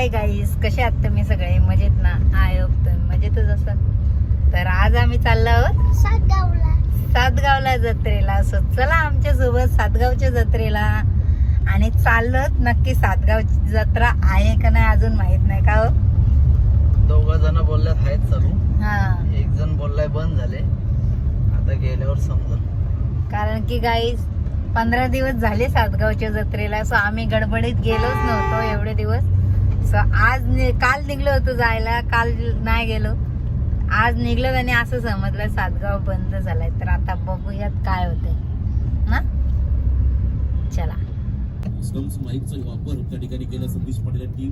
Hi guys कसे आहात तुम्ही सगळे? मजेत ना? आय होप तुम्ही मजेतच असाल. तर आज आम्ही चाललो आहोत सातगावला. सातगावला जत्रेला. असो चला आमच्यासोबत सातगावच्या जत्रेला. आणि चाललोत नक्की सातगाव जत्रा आहे का नाही अजून माहीत नाही का हो? दोघ जण बोलल्यात आहेत चालू हा. एक जण बोललाय बंद झाले. आता गेल्यावर समजा कारण की गाईज पंधरा दिवस झाले सातगावच्या जत्रेला. सो आम्ही गडबडीत गेलोच नव्हतो एवढे दिवस. आज नि- काल निघलो होतो जायला काल नाही गेलो. आज निघलो आणि असं समजलं सातगाव बंद झालाय. तर आता बघूयात काय होतंय. ना चला. माईकचा वापर त्या ठिकाणी केला संदेश पाटील टीम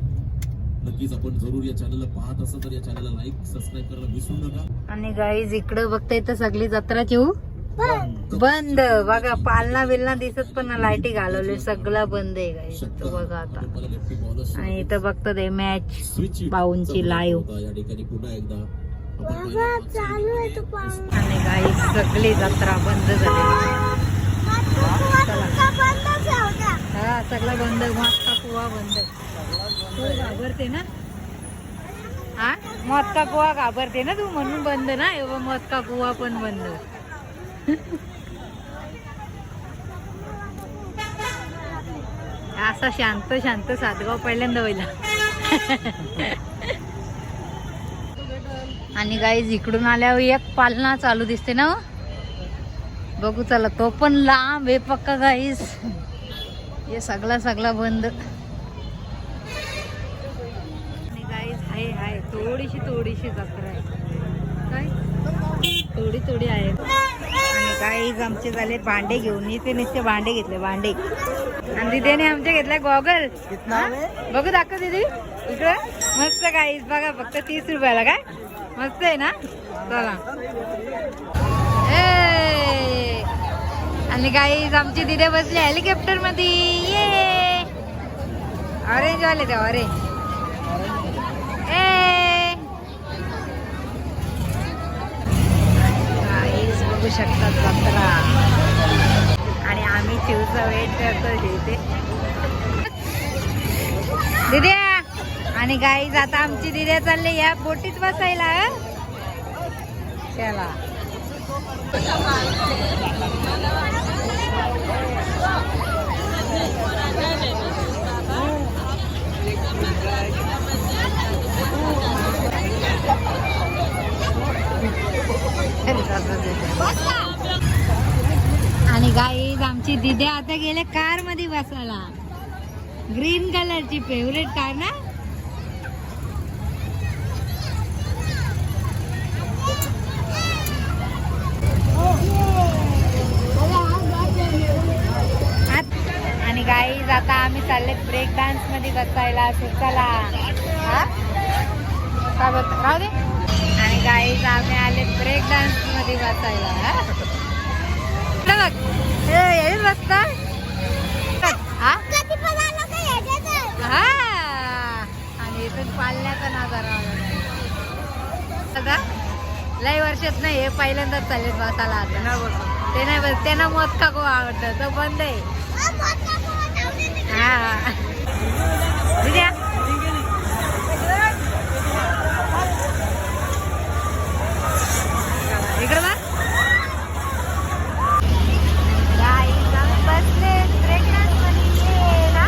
नक्कीच आपण जरूर या चॅनलला पाहत असाल तर या चॅनलला लाईक सबस्क्राईब करायला विसरू नका. आणि गाईज इकडं बघताय तर सगळी जत्राची हो बंद. बघा पालना बिलना दिसत पण ना लाईटी घालवले. सगळं बंद आहे तो बघा आता. आणि इथं बघतो ते मॅच तो पाऊस. आणि गाई सगळी जत्रा बंद झाली. हा सगळं बंद. मस्त कुवा बंद. तू घाबरते ना? हा? मत का कुवा घाबरते ना तू? म्हणून बंद ना? एवढं मत का कुवा पण बंद. असा शांत शांत सातगाव पहिल्यांदा होईल. आणि गाईज इकडून आल्यावर एक पालना चालू दिसते ना हो? बघू चला तो पण लांब आहे पक्का गाईज हे सगळा सगळा बंद. आणि गाईस हाय हाय थोडीशी थोडीशी जत्रा आहे. काय? थोडी थोडी आहे. गाईज आमचे झाले भांडे घेऊन. इथे नुसते भांडे घेतले भांडे. आणि तिथे आमचे घेतले गॉगल बघू दाखव दीदी. इकडं. मस्त गाईज बघा फक्त तीस रुपयाला काय? मस्त आहे ना? चला. ए! आणि गाईज आमची दिदे बसली हेलिकॉप्टरमध्ये ये! ऑरेंज वाले ते ऑरेंज ए गाईज बघू शकतात जत्रा आणि आम्ही चिवचा वेट करतो इथे. दिद्या आणि गाईज आता आमची दिद्या चालली या बोटीत बसायला हं? चला आणि गाईज ते आता गेले कारमध्ये बसायला. ग्रीन कलरची फेवरेट कार ना? आणि गाईज आता आम्ही चालले ब्रेक डान्समध्ये बसायला. असं काय राहू दे. आणि गाईज आम्ही आले ब्रेक डान्समध्ये बसायला. हे रस्ता. हा? हा. आणि इथून पालण्याचा नजारा बघा. लय वर्षात नाही हे पहिल्यांदाच चालेल बसायला आता. ते नाही बस त्यांना मत का खूप आवडतं? तो बंद आहे. हा, मोठा पोहत आवडीने नाही. हा दिद्या इकडं बघ Guys, आम्ही बसले ब्रेक डान्समध्ये ये ना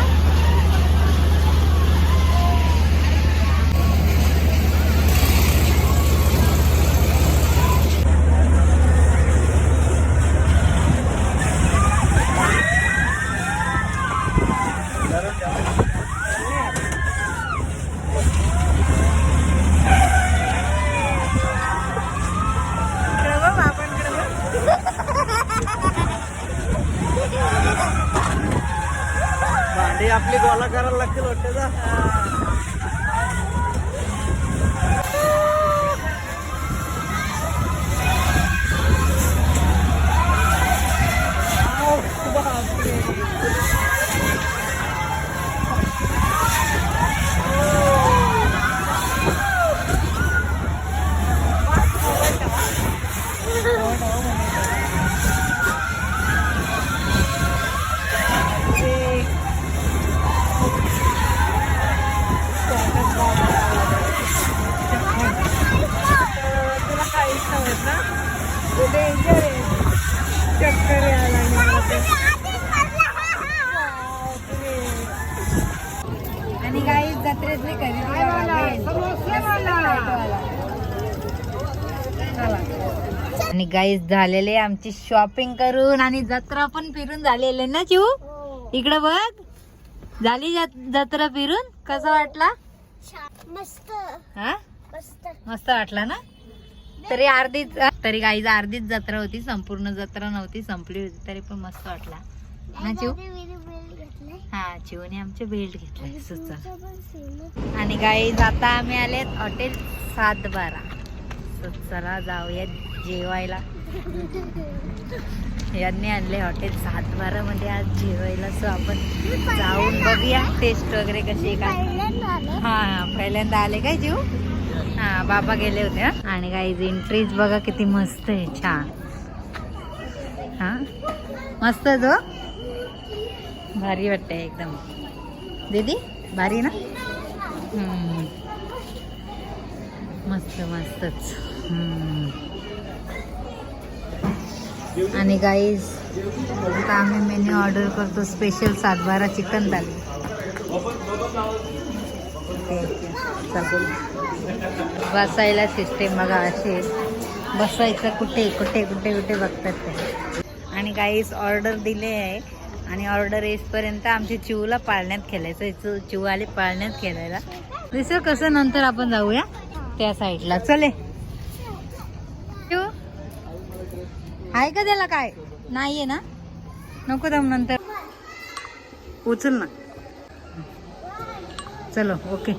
इकडं बघ, बाबांकडं बघ. भांडी आपली गोला करायला लागतील वाटतं ना गाईज झालेले आमची शॉपिंग करून आणि जत्रा पण फिरून झालेले ना चिऊ? हो. इकडं बघ. झाली जत- जत्रा फिरून? कसं वाटला. मस्त. हा? मस्त. वाटला ना? तरी अर्धीच तरी गाईज अर्धीच जत्रा होती संपूर्ण जत्रा नव्हती संपली होती तरी पण मस्त वाटला. ना चिऊ? घेतलंय. हा चिवने आमचे बेल्ट घेतलाय. आणि गाईज आता आम्ही आलेत हॉटेल सात बारा तर चला जाऊयात जेवायला. यांनी आणले हॉटेल सात बारा मध्ये आज जेवायला सो आपण जाऊन बघूया टेस्ट वगैरे कशी आहे काय हां हा पहिल्यांदा आले काय जीव? हा बाबा गेले होते आणि काही एंट्रीज बघा किती मस्त आहे छान. हा? मस्त जो भारी वाटते एकदम. दीदी भारी ना? मस्त मस्तच. आणि गाईज आता आम्ही मेन्यू ऑर्डर करतो स्पेशल सातबारा चिकन थाली बसायला सिस्टेम बघा असे बसायचं कुठे कुठे कुठे कुठे बघतात ते. आणि गाईज ऑर्डर दिले आहे. आणि ऑर्डर येईपर्यंत आमची चिवला पाळण्यात खेळायचं चि- चिव आली पाळण्यात खेळायला. दिसं कसं? नंतर आपण जाऊया त्या साईडला चले चिव आहे का त्याला काय? नाहीये ना? नको दम नंतर. उचल ना. चलो ओके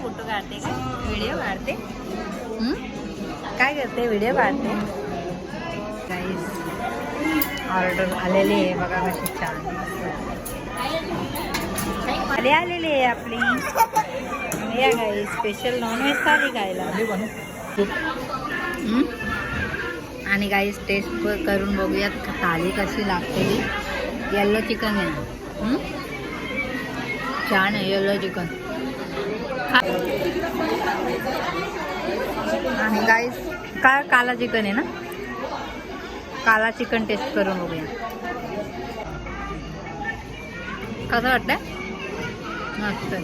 फोटो काढते का? व्हिडिओ काढते. हम्म? काय करते? व्हिडिओ काढते? ऑर्डर आलेली आहे बघा कशी छान. आले आलेली आहे आपली. या गाई स्पेशल नॉनव्हेज थाली खायला आणि काही टेस्ट करून बघूयात थाली कशी लागते येल्लो चिकन आहे. छान आहे येल्लो चिकन आणि गाईस काय काला चिकन आहे ना? काला चिकन टेस्ट करून बघूया. कसं वाटतंय? मस्त.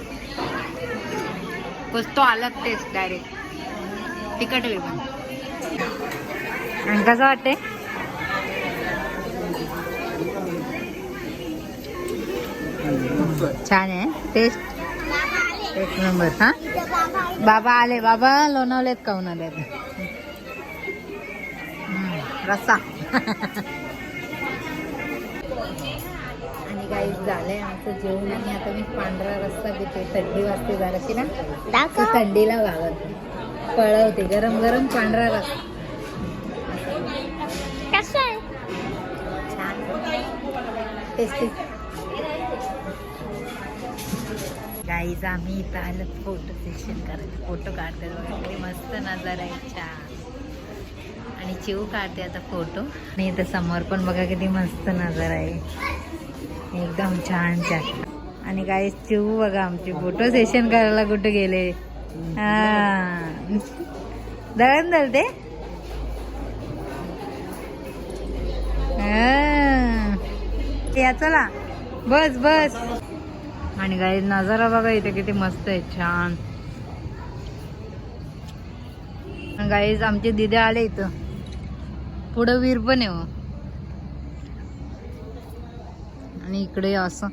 बस तो अलग टेस्ट डायरेक्ट तिखट आहे आणि कसं वाटते छान आहे टेस्ट एक नंबर हा? बाबा बाबा आले बाबा लोणावलेत काऊन आले रस्सा. आणि काही झालंय आमचं जेवण आणि आता मी पांढरा रस्सा घेते थंडी वाजते जराशी ना. दाखव. थंडीला भागत पळवते. गरम गरम पांढरा कसं आहे? छान. टेस्टी गाईज आम्ही इथं आलं. फोटो सेशन करायला फोटो काढते बघा. किती मस्त नजारा आहे. छान. आणि चिव काढते आता फोटो. आणि इथं समोर पण बघा किती मस्त नजारा आहे. एकदम छान छान आणि काय चिव बघा आमची फोटो सेशन करायला कुठे गेले? हा. दळण दळते? या चला. बस बस. आणि गाई नजारा बघा इथे किती मस्त आहे. छान. गाईज आमचे दिदे आले इथं. पुढं वीर पण आहे हो. आणि इकडे असं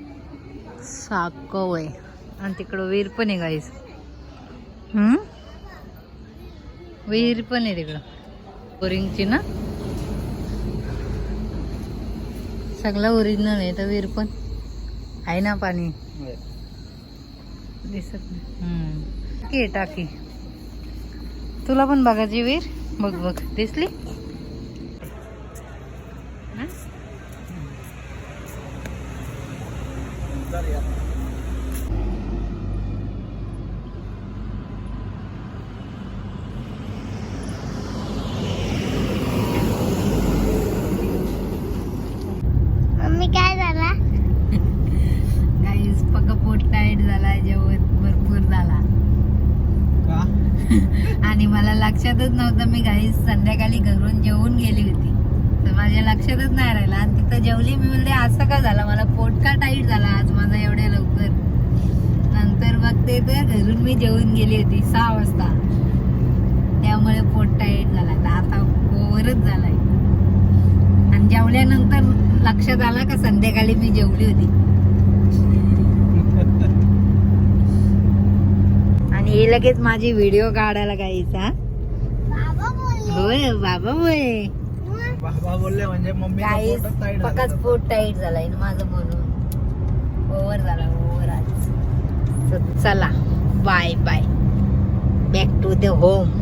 साकव आहे. आणि तिकडं वीर पण आहे हम्म? विहीर पण आहे तिकडं. बोरिंगची ना? सगळं ओरिजिनल आहे तर विहीर पण. आहे ना पाणी? दिसत नाही. टाकी तुला पण बघायची विहीर बघ बघ. दिसली? जेवण भरपूर झाला. आणि मला लक्षातच नव्हतं मी काही संध्याकाळी घरून जेवून गेली होती. तर माझ्या लक्षातच नाही राहिला. आणि तिथं जेवली मी म्हणले असं का झालं? मला पोट का टाईट झाला आज माझा एवढ्या लवकर. नंतर बघते तर घरून मी जेवून गेली होती सहा वाजता. त्यामुळे पोट टाईट झाला. तर आता ओव्हरच झालाय. आणि जेवल्यानंतर लक्षात आलं का संध्याकाळी मी जेवली होती. हे लगेच माझी व्हिडिओ काढायला गायचा होय बाबा होय. बाबा बोलले म्हणजे मम्मी पकाच पोट टाईट झालाय माझं बोलून. ओव्हर झाला ओव्हर आज. चला. Bye bye back to the home